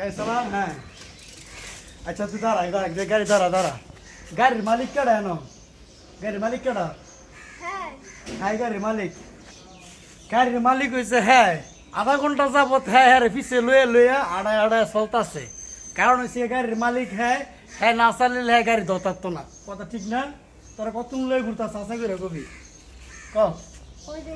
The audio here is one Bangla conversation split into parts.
গাড়ি চালা হ্যাঁ আচ্ছা তুই দাঁড়া দাঁড়া গাড়ি দাঁড়া দাঁড়া গাড়ির মালিক কেডা এনো গাড়ির মালিক কেডা হ্যাঁ গাড়ির মালিক গাড়ির মালিক হয়েছে হ্যাঁ আধা ঘণ্টা যাবত হ্যাঁ হ্যাঁ রে পিছে লয়ে লইয়া আড়াই আড়াই চলতাছে কারণ হচ্ছে গাড়ির মালিক হ্যাঁ হ্যাঁ না চালিলে হ্যাঁ গাড়ি দৌতাতো না কথা ঠিক না তোরা কত লয়ে ঘুরতাস আসা করে কবি ক ওই যে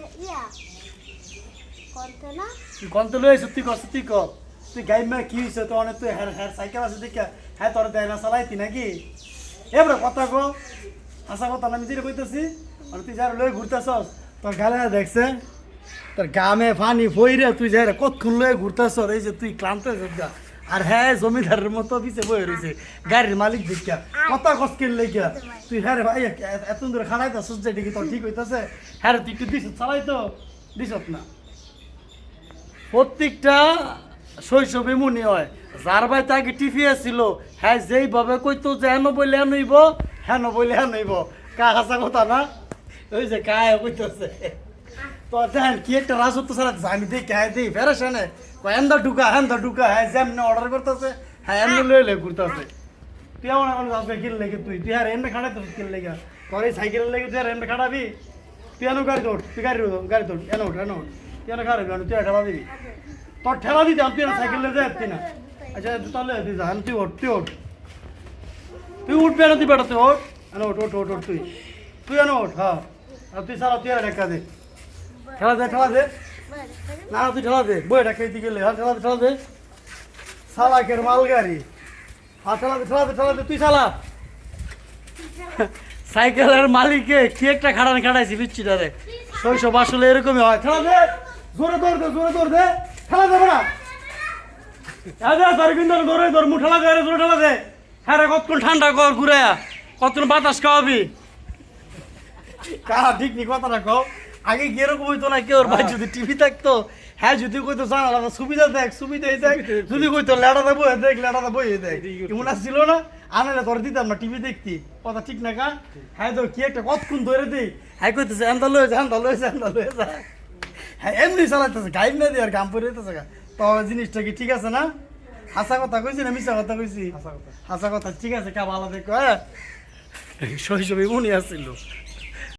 করতে না তুই কন্ত লয়ে তুই কর তুই কর তুই গাই মা কি হয়েছে তো অনেক তুই হ্যাঁ হ্যাঁ সাইকেল আছে দেখে হ্যাঁ তোর দেয় না চালাইতি নাকি? এবারে কথা কো। আসা কথা না, আমি যেটা কইতেছি আর তুই যারা লয়ে ঘুরতেছস, তোর গালে দেখছে? তোর গামে পানি ফইরে তুই যাই কতক্ষণ লয়ে ঘুরতেছ এই যে তুই ক্লান্ত যা আর হ্যাঁ জমিদারের মতো পিছে বয়ে রয়েছে গাড়ির মালিক দেখিয়া। কথা কিনলে গিয়া তুই হ্যাঁ ভাই এত দূরে খাড়াইতেছস যে দেখি তোর ঠিক হইতাছে? হ্যাঁ তুই একটু দিস চালাই তো। দিছত না। প্রত্যেকটা শৈশবে মনে হয় যার ভাই তাকে টিফি ছিল হ্যাঁ যেইভাবে কইতো যে হেন বইলে হেন হইব হেন বইলে হেন হইব। কা হাসা কথা না? ওই যে কায় কইতেছে। তো দেখেন কি একটা রাজত্ব ছাড়া আমি দেখি হ্যাঁ দিই ফেরেশানে হেন্দা ঢুকা হেন্দা ঢুকা হ্যাঁ যেমনি অর্ডার করতেছে হ্যাঁ এমনি লয়ে লয়ে ঘুরতেছে। তুই এমন এখন আসবে কিল লেগে তুই? তুই আর এমনি খাড়াই তোর কিল লেগে তোর এই সাইকেলের লেগে তুই আর এমনি খাড়াবি তুই এনো গাড়ি তোর তুই গাড়ি গাড়ি তোর এনো উঠ এনো উঠ তুই এনো উঠ, তুই ঠেলা দিবি তোর ঠেলা দিতে তুই সাইকেল যাচ্ছি না। আচ্ছা তাহলে তুই যা তুই ওঠ তুই ওঠ। তুই উঠবি না তুই বেটা তুই ওঠ। এনো ওঠ ওঠ ওঠ ওঠ তুই। তুই এনো ওঠ হ্যাঁ। আর তুই সারা তুই আর দে ঠেলা দে ঠেলা দে। না তুই ঠেলা দে। বই রেখে দিকে গেলে হ্যাঁ ঠেলা দে ঠেলা দে। সালাকের মাল গাড়ি হ্যাঁ ঠেলা দে ঠেলা দে ঠেলা দে তুই চালা। সাইকেলের মালিকে কি একটা খাড়ান খাড়াইছি বিচ্ছিটা রে? শৈশব আসলে এরকমই হয়। ঠেলা দে। জোরে দৌড় দে জোরে দৌড় দে। ঠেলা দে না তার কিন্তু দৌড়ে দৌড় মু ঠেলা দে জোরে ঠেলা দে। হ্যাঁ রে কতক্ষণ ঠান্ডা কর ঘুরে। কতক্ষণ বাতাস খাওয়াবি? কারা ঠিক নি কথাটা কও? আগে কি এরকম হইতো না কেউ ভাই যদি টিভি থাকতো? হ্যাঁ যদি কইতো জানা আলাদা সুবিধা দেখ সুবিধা এই দেখ। যদি কইতো লেডাতে বই দেখ লেডাতে বই দেখ। এমন ছিল না? আনালে তোর দিতাম না টিভি দেখতি। কথা ঠিক না কা হ্যাঁ তো কি একটা কতক্ষণ ধরে দিই? হ্যাঁ কইতেছে এন্দা লয়েছে এন্দা লয়েছে এন্দা লয়েছে হ্যাঁ এমনি চালাইতেছে গাইড না দিয়ে আর কাম করে দিতেছে তো জিনিসটা কি ঠিক আছে না? হাসা কথা কইছি না মিশা কথা কইছি? হাসা কথা। ঠিক আছে কা ভালো দেখো হ্যাঁ? শৈশবে মনে আসছিল